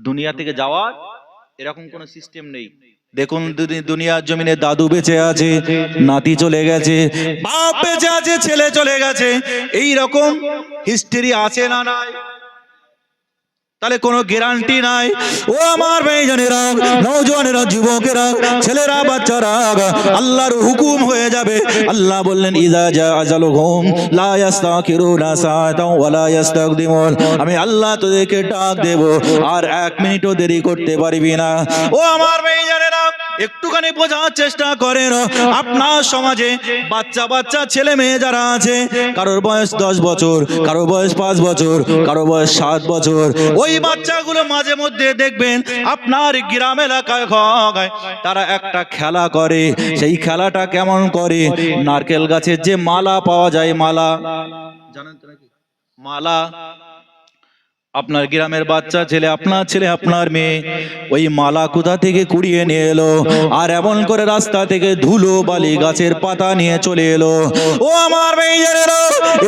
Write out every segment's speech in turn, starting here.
দুনিয়া থেকে যাওয়ার এরকম কোনো সিস্টেম নেই। দেখুন দুনি- দুনিয়ার জমিনে দাদু বেঁচে আছে নাতি চলে গেছে বাপ বেঁচে আছে ছেলে চলে গেছে। এই রকম হিস্টরি আছে না নাই? তাহলে কোনো গ্যারান্টি নাই। ও আমার মেয়েজনেরা নৌজনেরা যুবকেরা, ছেলেরা, বাচ্চারা, আল্লাহর হুকুম হয়ে যাবে। আল্লাহ বললেন ইদা জা আজালুহুম লা ইস্তাকিরুনা সাআতাও ওয়া লা ইস্তাকদিমুন আমি আল্লাহ তোদেরকে ডাক দেব, আর এক মিনিটও দেরি করতে পারবি না। ও আমার মেয়েজনেরা একটুখানি বোঝার চেষ্টা করেন। আপনার সমাজে বাচ্চা বাচ্চা ছেলে মেয়ে যারা আছে, কারোর বয়স দশ বছর কারও বয়স পাঁচ বছর কারও বয়স সাত বছর, ওই বাচ্চাগুলো মাঝে মধ্যে দেখবেন আপনার গ্রাম এলাকায় তারা একটা খেলা করে। সেই খেলাটা কেমন করে? নারকেল গাছের যে মালা পাওয়া যায় মালা। জানেন তো নাকি? মালা। আপনার গ্রামের বাচ্চা ছেলে, আপনার ছেলে, আপনার মেয়ে, ওই মালা কোথা থেকে কুড়িয়ে নিয়ে এলো? আর এমন করে রাস্তা থেকে ধুলো, বালি গাছের পাতা নিয়ে চলে এলো। ও আমার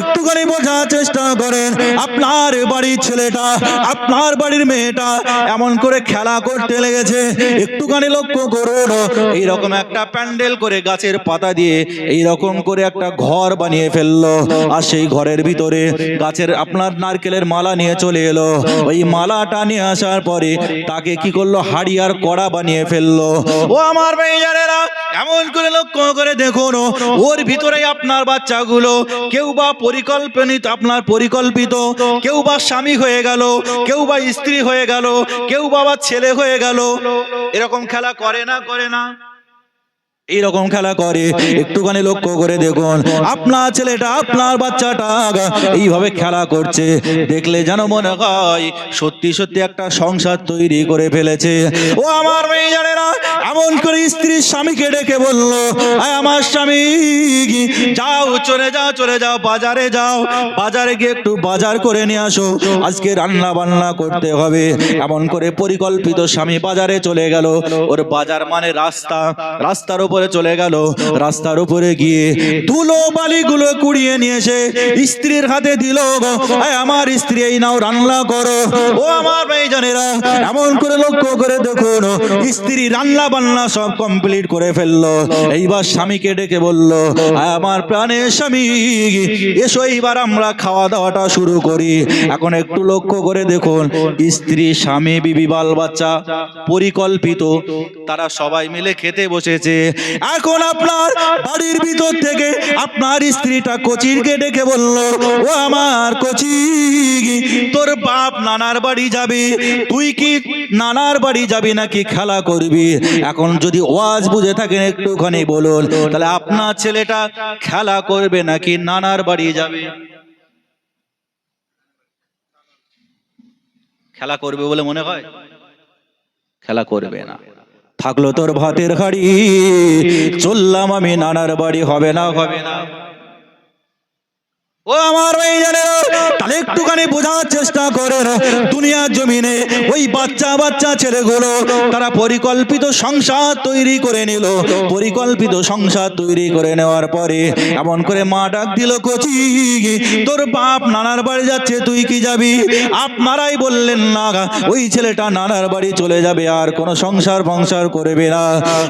একটুখানি বোঝার চেষ্টা করেন। আপনার বাড়ির ছেলেটা, আপনার বাড়ির মেয়েটা এমন করে খেলা করতে লেগেছে। একটুখানি লক্ষ্য করুন, এইরকম একটা প্যান্ডেল করে গাছের পাতা দিয়ে এই রকম করে একটা ঘর বানিয়ে ফেলল। আর সেই ঘরের ভিতরে গাছের আপনার নারকেলের মালা নিয়ে চলে এলো। ওই মালাটা নিয়ে আসার পরে তাকে কি করল? হাড়ি আর কড়া বানিয়ে ফেলল। ও আমার মেয়েরা এমন করে লক্ষ্য করে দেখুন ওর ভিতরে আপনার বাচ্চাগুলো কেউ বা পরিকল্পনিত আপনার পরিকল্পিত কেউ বা স্বামী হয়ে গেল কেউ বা স্ত্রী হয়ে গেল কেউ বা বা ছেলে হয়ে গেল। এরকম খেলা করে না করে না। এইরকম খেলা করে একটুখানি লক্ষ্য করে দেখুন। আপনার ছেলেটা আপনার বাচ্চাটা এইভাবে খেলা করছে। দেখলে যেন মনে হয় সত্যি সত্যি একটা সংসার তৈরি করে ফেলেছে। ও আমার মেয়েজানেরা এমন করে স্ত্রীর স্বামীকে ডেকে বলল "আয় আমার স্বামী যাও চলে যাও চলে যাও বাজারে যাও। বাজারে গিয়ে একটু বাজার করে নিয়ে আসো। আজকে রান্না বান্না করতে হবে। এমন করে পরিকল্পিত স্বামী বাজারে চলে গেল। ওর বাজার মানে রাস্তা। রাস্তার উপরে চলে গেল। রাস্তার উপরে গিয়ে ধুলো বালিগুলো কুড়িয়ে নিয়ে এসে স্ত্রীর হাতে দিল আমার স্ত্রী, এই নাও রান্না করো। ও আমার মেয়েজানেরা এমন করে লক্ষ্য করে দেখুন, স্ত্রী রান্না বান্না সব কমপ্লিট করে ফেলল। এইবার স্বামীকে ডেকে বলল, "আয় আমার প্রাণের স্বামী, এসো এইবার আমরা খাওয়া দাওয়াটা শুরু করি। এখন একটু লক্ষ্য করে দেখুন, স্ত্রী, স্বামী, বিবি, বাল বাচ্চা পরিকল্পিত, তারা সবাই মিলে খেতে বসেছে। এখন আপনার বাড়ির ভিতর থেকে আপনার স্ত্রীটা কচিরকে ডেকে বলল, ও আমার কচি, তোর বাপ নানার বাড়ি যাবে, তুই কি নানার বাড়ি যাবি নাকি খেলা করবি? এখন যদি ওয়াজ বুঝে থাকেন একটুখানি বলুন, তাহলে আপনার ছেলেটা খেলা করবে নাকি নানার বাড়ি যাবে? খেলা করবে বলে মনে হয়? খেলা করবে না। থাকল তোর ভাতের হাড়ি চললাম আমি নানার বাড়ি হবে না। হবে না। ও আমার ওই তাহলে একটুখানি বোঝার চেষ্টা করেন। দুনিয়ার জমিনে ওই বাচ্চা বাচ্চা ছেলেগুলো, তারা পরিকল্পিত সংসার তৈরি করে নিল। পরিকল্পিত সংসার তৈরি করে নেওয়ার পরে এমন করে মা ডাক দিল, কচি, তোর বাপ নানার বাড়ি যাচ্ছে, তুই কি যাবি? আপনারাই বললেন, না ওই ছেলেটা নানার বাড়ি চলে যাবে, আর কোনো সংসার ফংসার করবে না।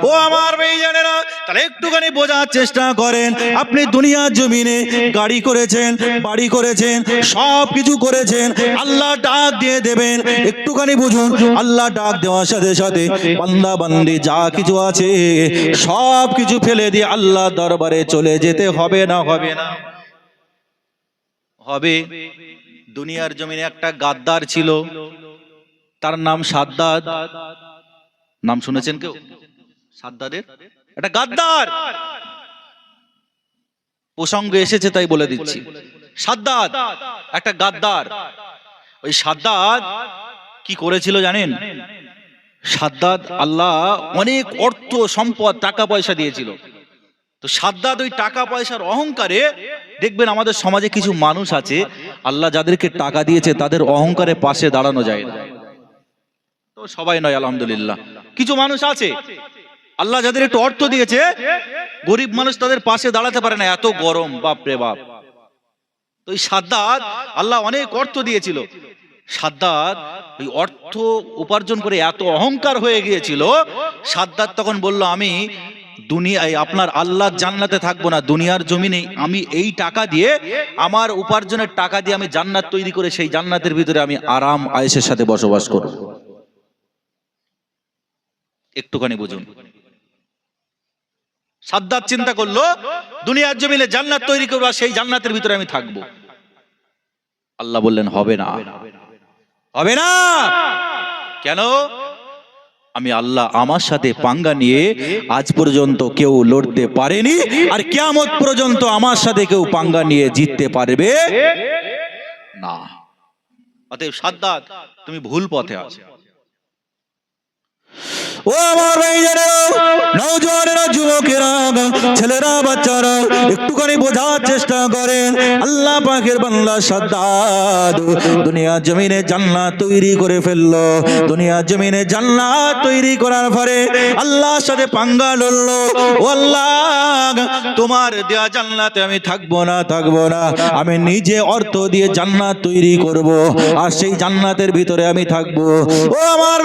ও আমার মেয়েজানেরা তাহলে একটুখানি বোঝার চেষ্টা করেন, আপনি দুনিয়ার জমিনে গাড়ি করেছেন, বাড়ি করেছেন, সব কিছু করেছেন। আল্লাহ ডাক দিয়ে দেবেন। একটুখানি বুঝুন, আল্লাহ ডাক দেওয়ার সাথে সাথে বান্দা, বান্দি যা কিছু আছে, সব কিছু ফেলে দিয়ে আল্লাহ দরবারে চলে যেতে হবে না হবে? না হবে। দুনিয়ার জমিনে একটা গাদ্দার ছিল। তার নাম সাদ্দাদ নাম শুনেছেন কেউ? সাদ্দাদের? একটা গাদ্দার। প্রসঙ্গ এসেছে, তাই বলে দিচ্ছি। সাদ্দাদ একটা গাদ্দার। ওই সাদ্দাদ কি করেছিল জানেন? সাদ্দাদ আল্লাহ অনেক অর্থ, সম্পদ টাকা পয়সা দিয়েছিল। তো সাদ্দাদ ওই টাকা পয়সার অহংকারে, দেখবেন আমাদের সমাজে কিছু মানুষ আছে, আল্লাহ যাদেরকে টাকা দিয়েছে, তাদের অহংকারে পাশে দাঁড়ানো যায় না। তো সবাই নয়, আলহামদুলিল্লাহ। কিছু মানুষ আছে আল্লাহ যাদের একটু অর্থ দিয়েছে, গরিব মানুষ তাদের পাশে দাঁড়াতে পারে না, এত গরম, বাপ রে বাপ। তো এই সাদ্দাত আল্লাহ অনেক অর্থ দিয়েছিল। সাদ্দাত ওই অর্থ উপার্জন করে এত অহংকার হয়ে গিয়েছিল, সাদ্দাত তখন বলল, আমি দুনিয়ায় আপনার আল্লাহ জান্নাতে থাকব না, দুনিয়ার জমিনে আমি এই টাকা দিয়ে, আমার উপার্জনের টাকা দিয়ে আমি জান্নাত তৈরি করে সেই জান্নাতের ভিতরে আমি আরাম আয়েসের সাথে বসবাস করব। একটুখানি বুঝুন। সাদ্দাত চিন্তা করল, দুনিয়ার জমিনে জান্নাত তৈরি করব আর সেই জান্নাতের ভিতরে আমি থাকব। আল্লাহ বললেন, হবে না। হবে না। কেন? আমি আল্লাহ আমার সাথে পাঙ্গা নিয়ে আজ পর্যন্ত কেউ লড়তে পারেনি আর কিয়ামত পর্যন্ত আমার সাথে কেউ পাঙ্গা নিয়ে জিততে পারবে না। অতএব সাদ্দাত, তুমি ভুল পথে আছো। ও আমার ভাইজানেরা নওজওয়ানেরা যুবকেরা, ছেলেরা, বাচ্চারা, একটুখানি বোঝার চেষ্টা করেন। আল্লাহ পাকের বাংলা সাদ্দাদ দুনিয়া জমিনে জান্নাত তৈরি করে ফেলল। দুনিয়া জমিনে জান্নাত তৈরি করার পরে আল্লাহর সাথে পাঙ্গা লড়লো। ও আল্লাহ, তোমার দেয়া জান্নাতে আমি থাকব না থাকব না। আমি নিজে অর্থ দিয়ে জান্নাত তৈরি করব, আর সেই জান্নাতের ভিতরে আমি থাকব। ও আমার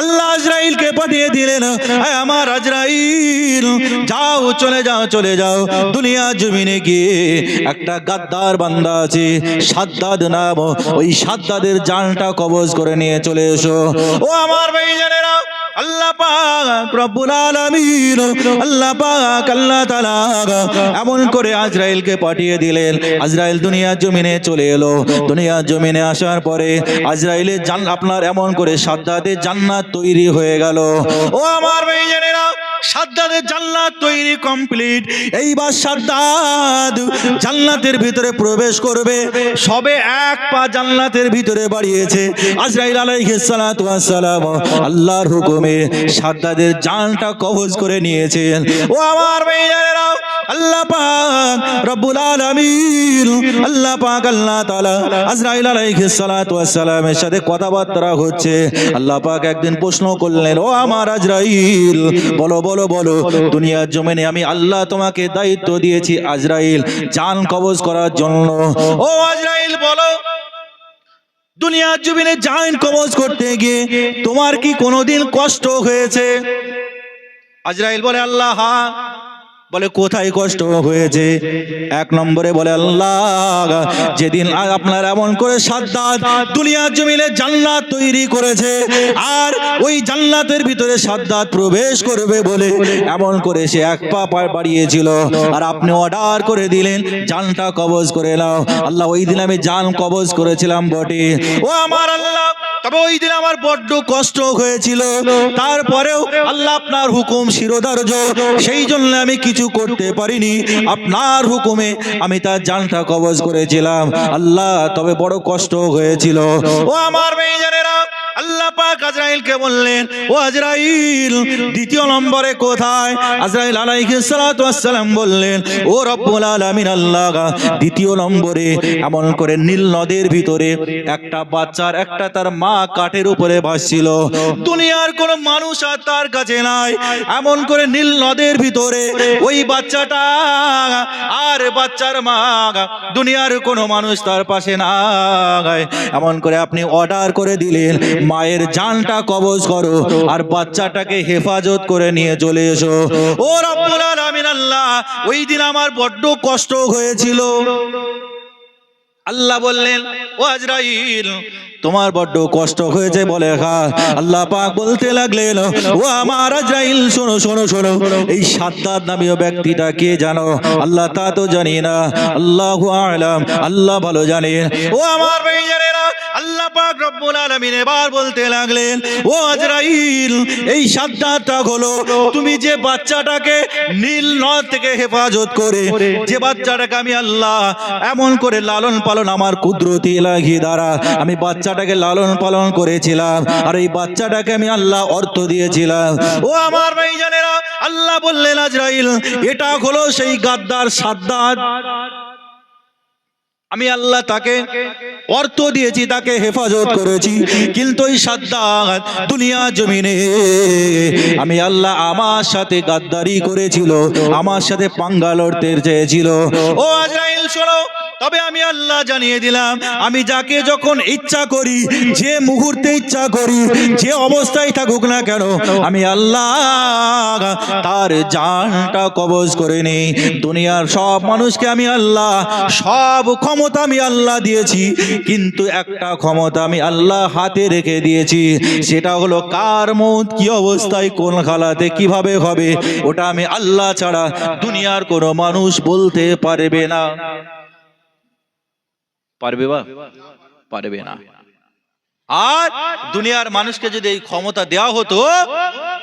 আল্লাহ আজরাইলকে পাঠিয়ে দিলেন। "এই আমার আজরাইল, যাও, চলে যাও চলে যাও। দুনিয়া জমিনে গিয়ে একটা গাদ্দার বান্দা আছে, সাদ্দাদ নাম ওই সাদ্দাদের জানটা কবজ করে নিয়ে চলে এসো। ও আমার রব্বুল আলামিন, আল্লাহ এমন করে আজরাইলকে পাঠিয়ে দিলেন। আজরাইল দুনিয়ার জমিনে চলে এলো। দুনিয়ার জমিনে আসার পরে আজরাইলের জান আপনার এমন করে সাদ্দাতে জান্নাত তৈরি হয়ে গেল। ও আমার ভাইজানেরা সাদ্দাদের জান্নাত তৈরি কমপ্লিট এইবার সাদ্দাদ জান্নাতের ভিতরে প্রবেশ করবে। সবে এক পা জান্নাতের ভিতরে বাড়িয়েছে। আজরাইল আলাইহিস সালাতু ওয়াস সালাম আল্লাহর হুকুমে সাদ্দাদের জানটা কবজ করে নিয়েছেন। ও আমার ভাইজানেরা আল্লাহ পাক রব্বুল আলামিন আল্লাহ পাক আল্লাহ তাআলা আজরাইল আলাইহিস সালাতু ওয়াস সালামের সাথে কথাবার্তা হচ্ছে। আল্লাহ পাক একদিন প্রশ্ন করলেন ও আমার আজরাইল বলো বলো বলো দুনিয়ার জমিনে আমি আল্লাহ তোমাকে দায়িত্ব দিয়েছি আজরাইল জান কবজ করার জন্য। ও। আজরাইল বলো দুনিয়ার জমিনে জান কবজ করতে গিয়ে তোমার কি কোনোদিন কষ্ট হয়েছে? আজরাইল বলে আল্লাহ হ্যাঁ বলে, কোথায় কষ্ট হয়েছে? এক নম্বরে বলে, আল্লাহ, যেদিন আপনার এমন করে সাদ্দাত দুনিয়ার জমিনে জান্নাত তৈরি করেছে, আর ওই জান্নাতের ভিতরে সাদ্দাত প্রবেশ করবে বলে এমন করে সে এক পা বাড়িয়েছিল। আর আপনি অর্ডার করে দিলেন, জানটা কবজ করে নাও। আল্লাহ, ওই দিন আমি জান কবজ করেছিলাম বটে। ও আমার আল্লাহ, তবে ওই দিন আমার বড্ড কষ্ট হয়েছিল। তারপরেও আল্লাহ আপনার হুকুম শিরোধার্য। সেই জন্য আমি কিছু করতে পারিনি। আপনার হুকুমে আমি তার জানটা কবজ করেছিলাম। আল্লাহ, তবে বড় কষ্ট হয়েছিল। ও আমার মেয়েজানেরা আল্লাহ পাক আজরাইলকে বললেন, ও আজরাইল, দ্বিতীয় নম্বরে কোথায়? আজরাইল সালাম বললেন, ও রব্বুল আলামিন আল্লাহ, দ্বিতীয় নম্বরে এমন করে নীল নদের ভিতরে একটা বাচ্চার একটা তার মা কাঠের উপরে ভাসছিল। দুনিয়ার কোনো মানুষ আর তার কাছে নাই। এমন করে নীল নদের ভিতরে ওই বাচ্চাটা আর বাচ্চার মা দুনিয়ার কোনো মানুষ তার পাশে নাই। এমন করে আপনি অর্ডার করে দিলেন মায়ের জানটা কবজ করো আর বাচ্চাটাকে হেফাজত করে নিয়ে চলে এসো। ও রব্বুল আলামিন আল্লাহ, ওই দিন আমার বড্ড কষ্ট হয়েছিল। আল্লাহ বললেন, ও আজরাইল তোমার বড্ড কষ্ট হয়েছে বলে খা আল্লাহ পাক বলতে লাগলেন ও আমার আজরাইল শোনো শোনো শোনো। এই সাদ্দাত নামীয় ব্যক্তিটা কে জানো? আল্লাহ তা তো জানি না। আল্লাহু আলাম। আল্লাহ ভালো জানেন ও আমার ভাইজানেরা আল্লাহ পাক রব্বুল আলামিন এবার বলতে লাগলেন ও আজরাইল এই সাদ্দাতটা হলো তুমি যে বাচ্চাটাকে নীল নদ থেকে হেফাজত করে যে বাচ্চাটাকে আমি আল্লাহ এমন করে লালন পালন আমার কুদরতি লাগিয়ে দ্বারা আমি বাচ্চাটাকে লালন পালন করেছিলাম। আর এই বাচ্চাটাকে আমি আল্লাহ অর্থ দিয়েছিলাম। ও আমার ভাইজানেরা আল্লাহ বললেন, আজরাইল, এটা হলো সেই গাদ্দার সাদ্দাত। আমি আল্লাহ তাকে অর্থ দিয়েছি, তাকে হেফাজত করেছি। কিন্তু এই সাদ্দাত দুনিয়া জমিনে, আমি আল্লাহ আমার সাথে গাদ্দারি করেছিল, আমার সাথে পাঙ্গা লড়তে চেয়েছিল। ও আজরাইল, শোনো তবে আমি আল্লাহ জানিয়ে দিলাম আমি যাকে যখন ইচ্ছা করি যে মুহূর্তে ইচ্ছা করি যে অবস্থায় থাকুক না কেন আমি আল্লাহ তার জানটা কবজ করে নেই দুনিয়ার সব মানুষকে আমি আল্লাহ সব ক্ষমতা আমি আল্লাহ দিয়েছি কিন্তু একটা ক্ষমতা আমি আল্লাহ হাতে রেখে দিয়েছি সেটা হলো কার মত কি অবস্থায় কোন খালাতে কীভাবে হবে ওটা আমি আল্লাহ ছাড়া দুনিয়ার কোনো মানুষ বলতে পারবে না পারবে বা পারবে না। আর দুনিয়ার মানুষকে যদি এই ক্ষমতা দেওয়া হতো,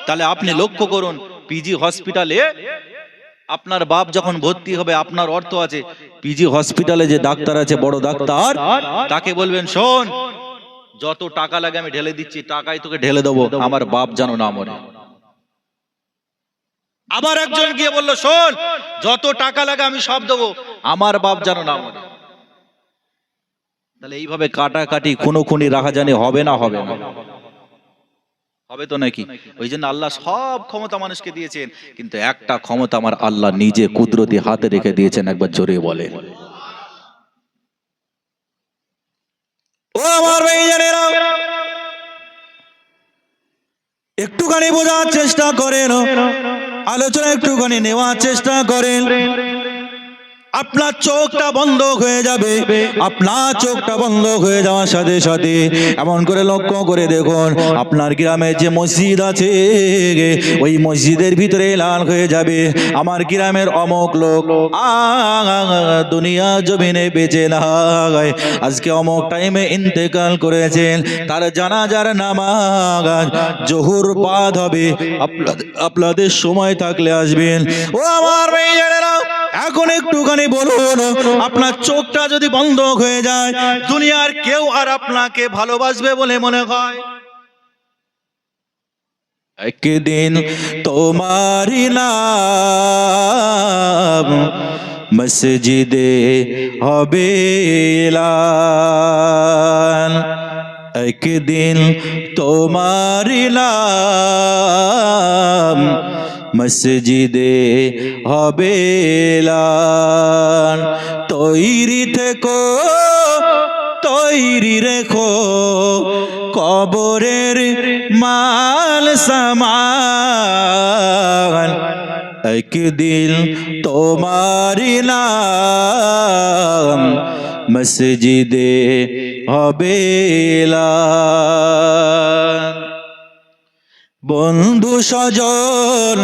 তাহলে আপনি লক্ষ্য করুন পিজি হসপিটালে আপনার বাপ যখন ভর্তি হবে, আপনার অর্থ আছে পিজি হসপিটালে যে ডাক্তার আছে, বড় ডাক্তার, তাকে বলবেন, শোন, যত টাকা লাগে আমি ঢেলে দিচ্ছি, টাকাই তোকে ঢেলে দেবো, আমার বাপ জানো না মরে। আবার একজন গিয়ে বলল, শোন, যত টাকা লাগে আমি সব দেবো, আমার বাপ জানো না মরে। তাহলে এইভাবে কাটাকাটি খুনো খুনি রাখা জানি হবে না হবে? না হবে তো নাকি? ওই জন্য আল্লাহ সব ক্ষমতা মানুষকে দিয়েছেন, কিন্তু একটা ক্ষমতা আমার আল্লাহ নিজে কুদরতি হাতে রেখে দিয়েছেন, একবার জোরে বলে একটুখানি বোঝার চেষ্টা করেন। আলোচনা একটুখানি নেওয়ার চেষ্টা করেন। আপনার চোখটা বন্ধ হয়ে যাবে। আপনার চোখটা বন্ধ হয়ে যাওয়ার সাথে সাথে এমন করে লক্ষ্য করে দেখুন, আপনার গ্রামে যে মসজিদ আছে, ওই মসজিদের ভিতরে লাল হয়ে যাবে। আমার গ্রামের অমক লোক দুনিয়া জমিনে বেঁচে নাই। আজকে অমক টাইমে ইন্তেকাল করেছেন, তার জানাজার নামাজ জহুর বাদ হবে। আপনাদের- আপনাদের সময় থাকলে আসবেন। ও আমার মেয়েরা এখন একটুখানি বলুন আপনার চোখটা যদি বন্ধ হয়ে যায়, দুনিয়ার কেউ আর আপনাকে ভালোবাসবে বলে মনে হয় একদিন তোমারি নাম মসজিদে হবে। একদিন তোমারি নাম মসজিদে হবে। তৈরি থেকো তৈরি রেখো কবরের মাল সামান একদিন তোমারি নাম মসজিদে হবে। বন্ধু স্বজন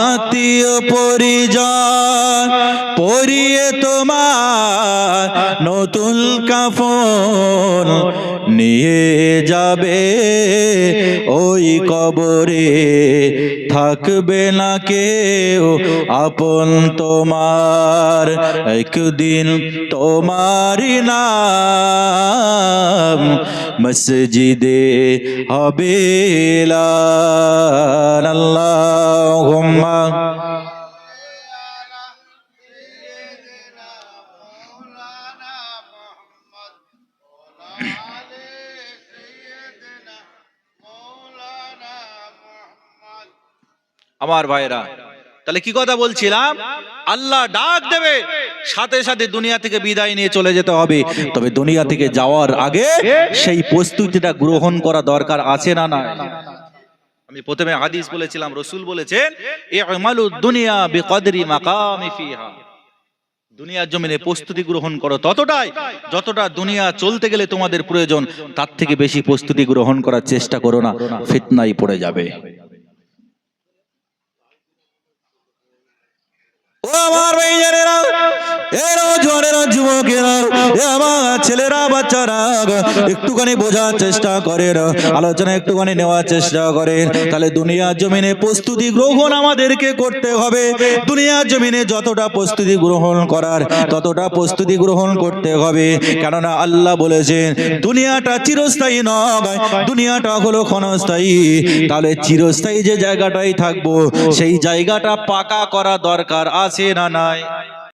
আত্মীয় পরিজন পরিয়ে তোমার নতুন কাফন নিয়ে যাবে, ওই কবরে থাকবে না কেউ। আপন তোমার, একদিন তোমারি নাম মসজিদে হবে। আল্লাহুম্মা আমার ভাইরা তাহলে কি কথা বলছিলাম? আল্লাহ ডাক দেবে, সাথে সাথে দুনিয়া থেকে বিদায় নিয়ে চলে যেতে হবে। তবে দুনিয়া থেকে যাওয়ার আগে সেই প্রস্তুতিটা গ্রহণ করা দরকার আছে না না আমি প্রথমে হাদিস বলেছিলাম, রসুল বলেছেন দুনিয়া বিকদরি মাকামি ফিহা। দুনিয়ার জমিনে প্রস্তুতি গ্রহণ করো ততটাই, যতটা দুনিয়া চলতে গেলে তোমাদের প্রয়োজন, তার থেকে বেশি প্রস্তুতি গ্রহণ করার চেষ্টা করো না, ফিতনাই পড়ে যাবে। ও আমার ভাইজানেরা এরা যুবকেরা ছেলেরা, বাচ্চারা একটুখানি বোঝার চেষ্টা আলোচনা একটুখানি নেওয়ার চেষ্টা তাহলে দুনিয়ার জমিনে প্রস্তুতি গ্রহণ আমাদেরকে করতে হবে। দুনিয়ার জমিনে যতটা প্রস্তুতি গ্রহণ করার, ততটা প্রস্তুতি গ্রহণ করতে হবে। কেননা আল্লাহ বলেছেন, দুনিয়াটা চিরস্থায়ী নয়, দুনিয়াটা হলো ক্ষণস্থায়ী। তাহলে চিরস্থায়ী যে জায়গাটাই থাকব, সেই জায়গাটা পাকা করা দরকার আছে না নাই?